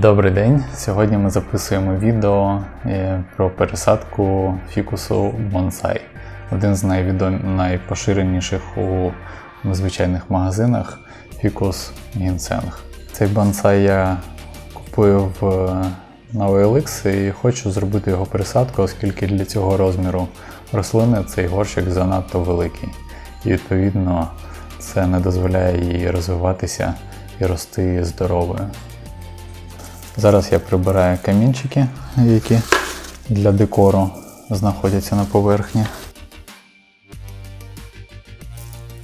Добрий день! Сьогодні ми записуємо відео е, про пересадку фікусу бонсай. Один з найвідом... найпоширеніших у звичайних магазинах фікус гінсенг. Цей бонсай я купив е, на OLX і хочу зробити його пересадку, оскільки для цього розміру рослини цей горщик занадто великий. І відповідно це не дозволяє їй розвиватися і рости здоровою. Зараз я прибираю камінчики, які для декору знаходяться на поверхні.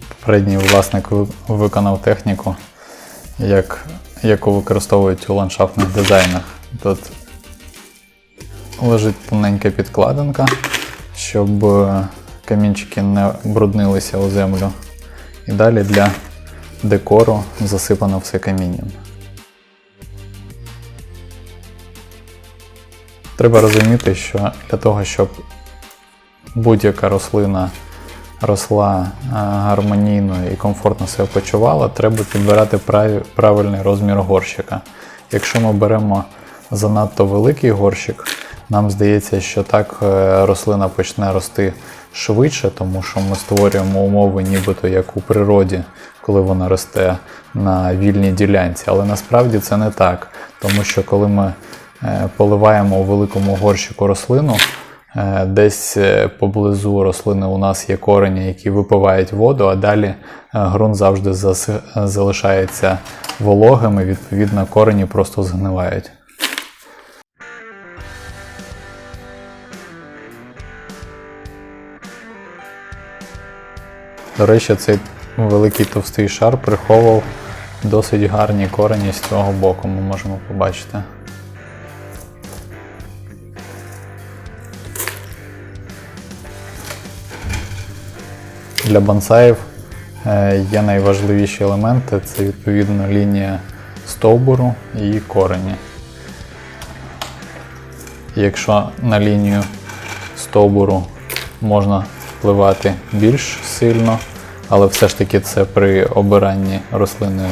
Попередній власник виконав техніку, як, яку використовують у ландшафтних дизайнах. Тут лежить тоненька підкладинка, щоб е, камінчики не бруднилися у землю. І далі для декору засипано все камінням. Треба розуміти, що для того, щоб будь-яка рослина росла е, гармонійно і комфортно себе почувала, треба підбирати правильний розмір горщика. Якщо ми беремо занадто великий горщик, нам здається, що так е, рослина почне рости швидше, тому що ми створюємо умови, нібито як у природі, коли вона росте на вільній ділянці. Але насправді це не так, тому що коли ми поливаємо у великому горщику рослину, е, десь е, поблизу рослини у нас є корені, які випивають воду, а далі е, ґрунт завжди залишається вологим, і відповідно корені просто згнивають. До речі, цей великий товстий шар приховував досить гарні корені з цього боку, ми можемо побачити. Для бонсаїв е, є найважливіші елементи це відповідно лінія стовбуру і корені. Якщо на лінію стовбуру можна впливати більш сильно, але все ж таки це при обиранні рослини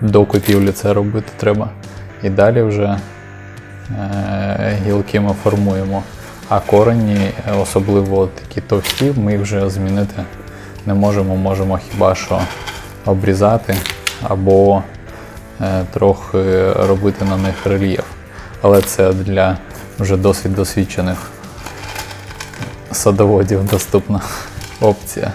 до купівлі це робити треба. І далі вже е, гілки ми формуємо. А корені, е, особливо такі товсті, ми вже змінити не можемо. Можемо хіба що обрізати або е, трохи робити на них рельєф. Але це для вже досить досвідчених садоводів доступна опція.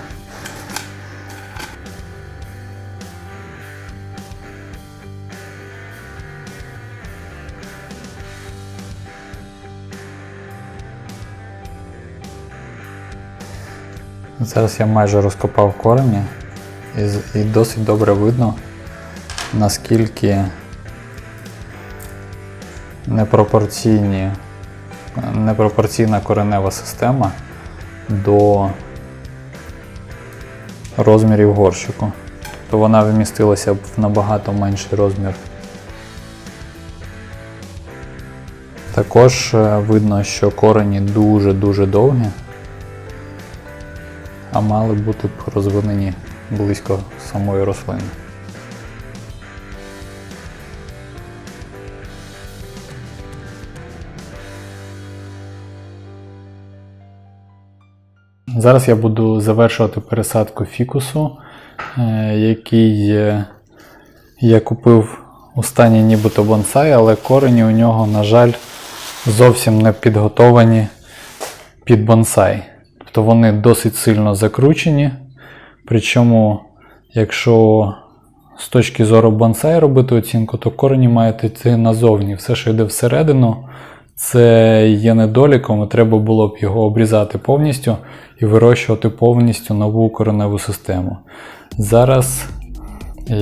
Зараз я майже розкопав корені і, досить добре видно, наскільки непропорційні, непропорційна коренева система до розмірів горщику. То вона вмістилася б в набагато менший розмір. Також е, видно, що корені дуже-дуже довгі а мали бути розвинені близько самої рослини. Зараз я буду завершувати пересадку фікусу, е, який е, я купив у стані нібито бонсай, але корені у нього, на жаль, зовсім не підготовані під бонсай. Тобто вони досить сильно закручені. Причому, якщо з точки зору бонсай робити оцінку, то корені мають йти назовні. Все, що йде всередину, це є недоліком, і треба було б його обрізати повністю і вирощувати повністю нову кореневу систему. Зараз е,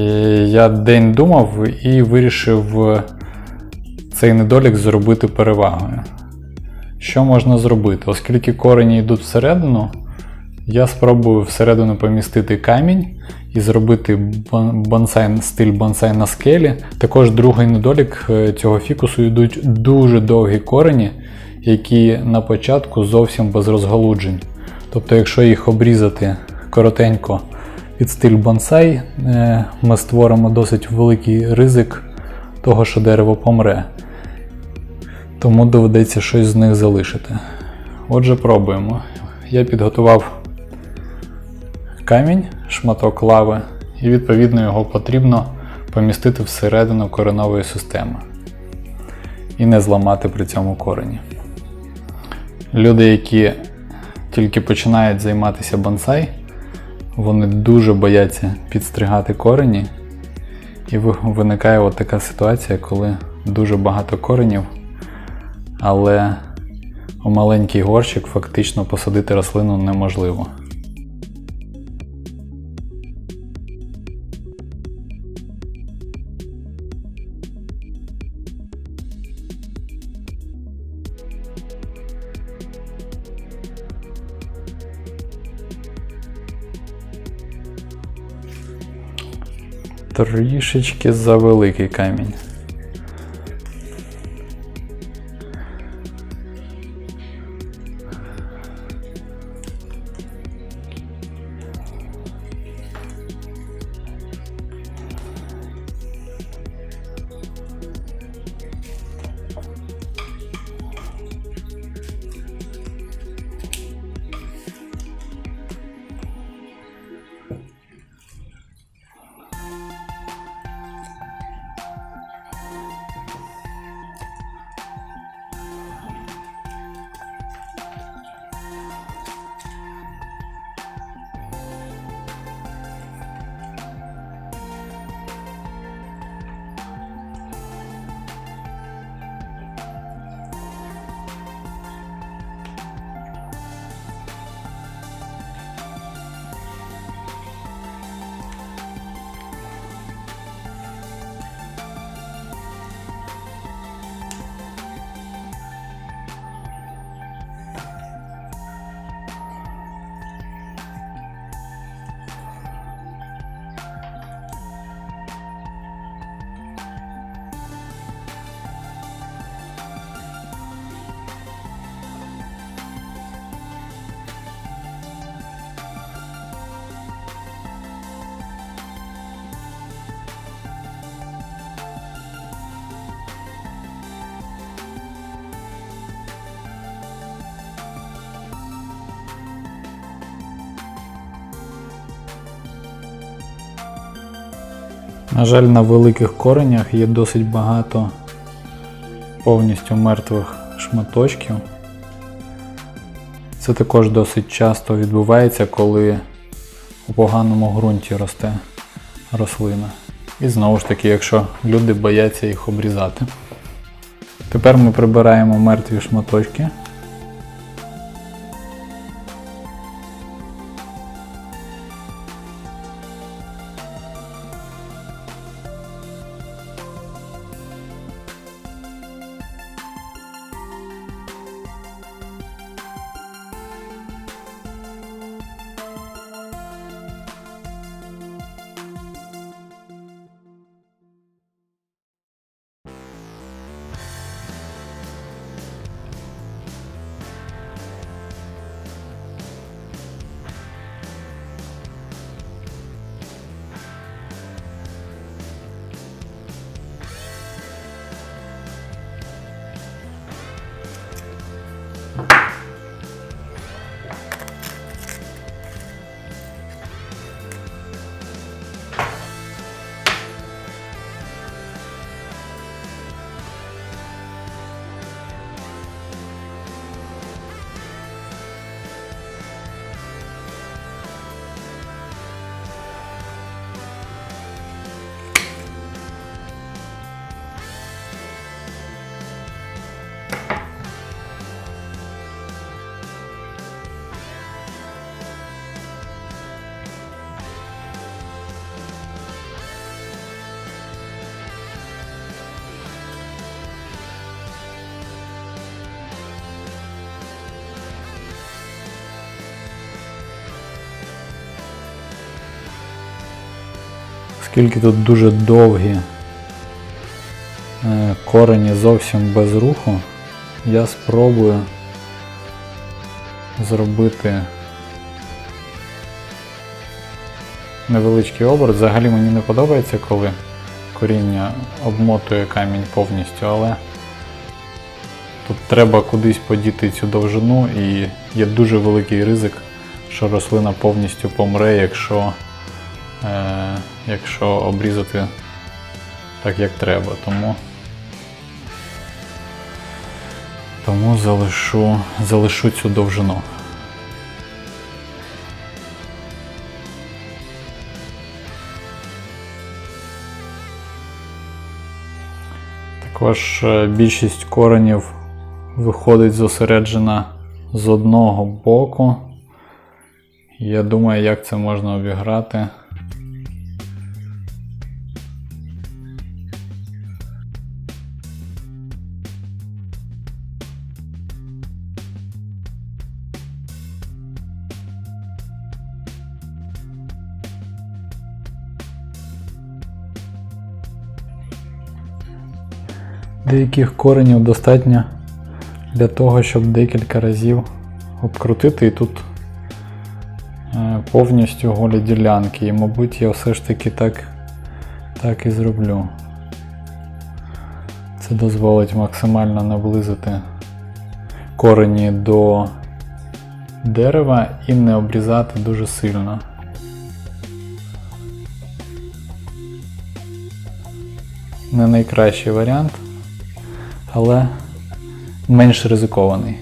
я день думав і вирішив цей недолік зробити перевагою. Що можна зробити? Оскільки корені йдуть всередину, я спробую всередину помістити камінь і зробити бонсай, стиль бонсай на скелі. Також другий недолік е, цього фікусу йдуть дуже довгі корені, які на початку зовсім без розгалуджень. Тобто, якщо їх обрізати коротенько під стиль бонсай, е, ми створимо досить великий ризик того, що дерево помре. Тому доведеться щось з них залишити. Отже, пробуємо. Я підготував камінь, шматок лави, і відповідно його потрібно помістити всередину коренової системи і не зламати при цьому корені. Люди, які тільки починають займатися бонсай, вони дуже бояться підстригати корені, і виникає от така ситуація, коли дуже багато коренів, але у маленький горщик фактично посадити рослину неможливо. Трішечки завеликий камінь. На жаль, на великих коренях є досить багато повністю мертвих шматочків. Це також досить часто відбувається, коли у поганому ґрунті росте рослина. І знову ж таки, якщо люди бояться їх обрізати. Тепер ми прибираємо мертві шматочки. Оскільки тут дуже довгі е, корені зовсім без руху, я спробую зробити невеличкий оберт. Взагалі мені не подобається, коли коріння обмотує камінь повністю, але тут треба кудись подіти цю довжину і є дуже великий ризик, що рослина повністю помре, якщо, якщо обрізати так, як треба. Тому, тому залишу, залишу цю довжину. Також е, більшість коренів виходить зосереджена з одного боку. Я думаю, як це можна обіграти. Деяких коренів достатньо для того, щоб декілька разів обкрутити і тут е, повністю голі ділянки. І, мабуть, я все ж таки так, так і зроблю. Це дозволить максимально наблизити корені до дерева і не обрізати дуже сильно. Не найкращий варіант, але менш ризикований.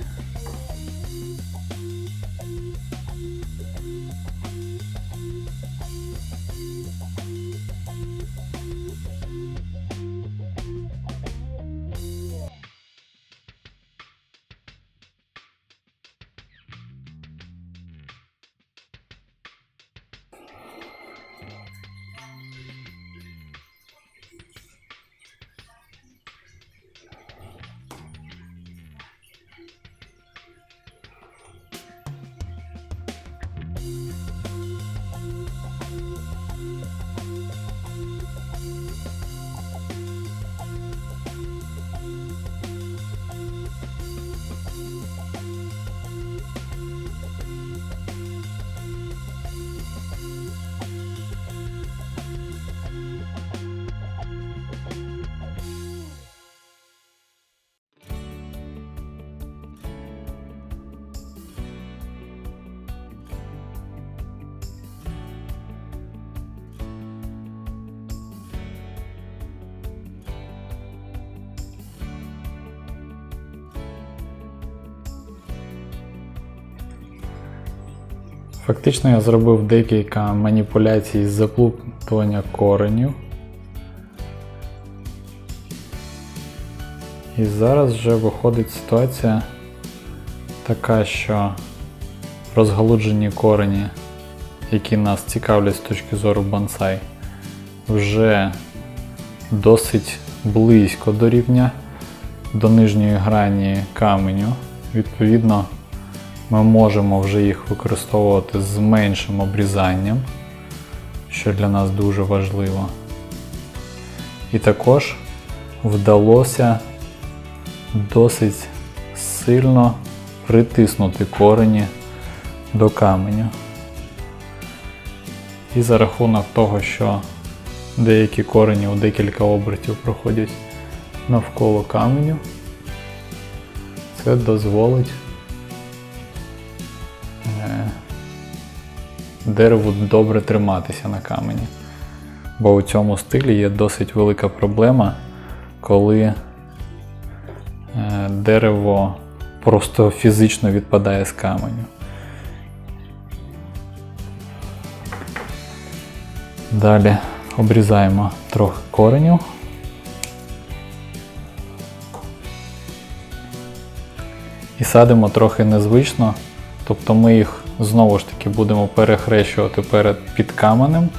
Фактично я зробив декілька маніпуляцій з заплутування коренів. І зараз вже виходить ситуація така, що розгалуджені корені, які нас цікавлять з точки зору бонсай, вже досить близько до рівня, до нижньої грані каменю. Відповідно, ми можемо вже їх використовувати з меншим обрізанням, що для нас дуже важливо. І також вдалося досить сильно притиснути корені до каменю. І за рахунок того, що деякі корені у декілька обертів проходять навколо каменю, це дозволить дереву добре триматися на камені. Бо у цьому стилі є досить велика проблема, коли е, дерево просто фізично відпадає з каменю. Далі обрізаємо трохи коренів. І садимо трохи незвично, тобто ми їх знову ж таки будемо перехрещувати перед під каменем,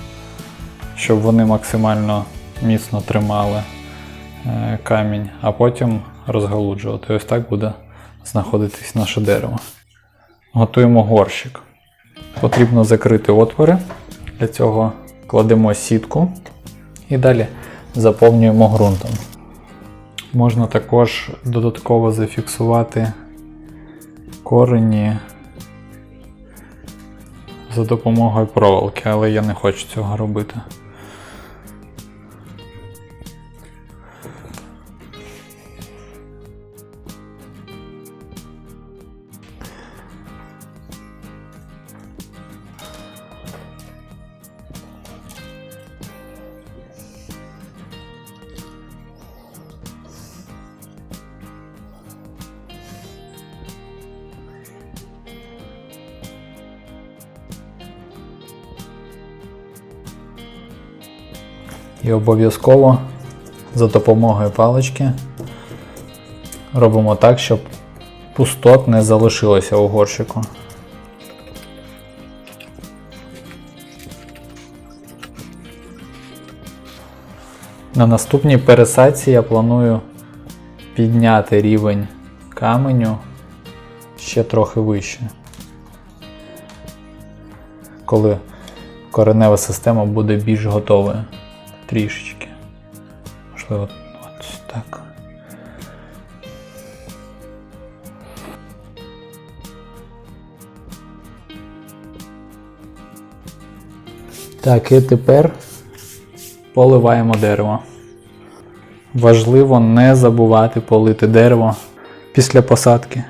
щоб вони максимально міцно тримали е, камінь, а потім розгалуджувати. Ось так буде знаходитись наше дерево. Готуємо горщик. Потрібно закрити отвори. Для цього кладемо сітку і далі заповнюємо ґрунтом. Можна також додатково зафіксувати корені за допомогою проволоки, але я не хочу цього робити. І обов'язково за допомогою палички робимо так, щоб пустот не залишилося у горщику. На наступній пересадці я планую підняти рівень каменю ще трохи вище. Коли коренева система буде більш готовою. Трішечки. Можливо, от так. Так, і тепер поливаємо дерево. Важливо не забувати полити дерево після посадки.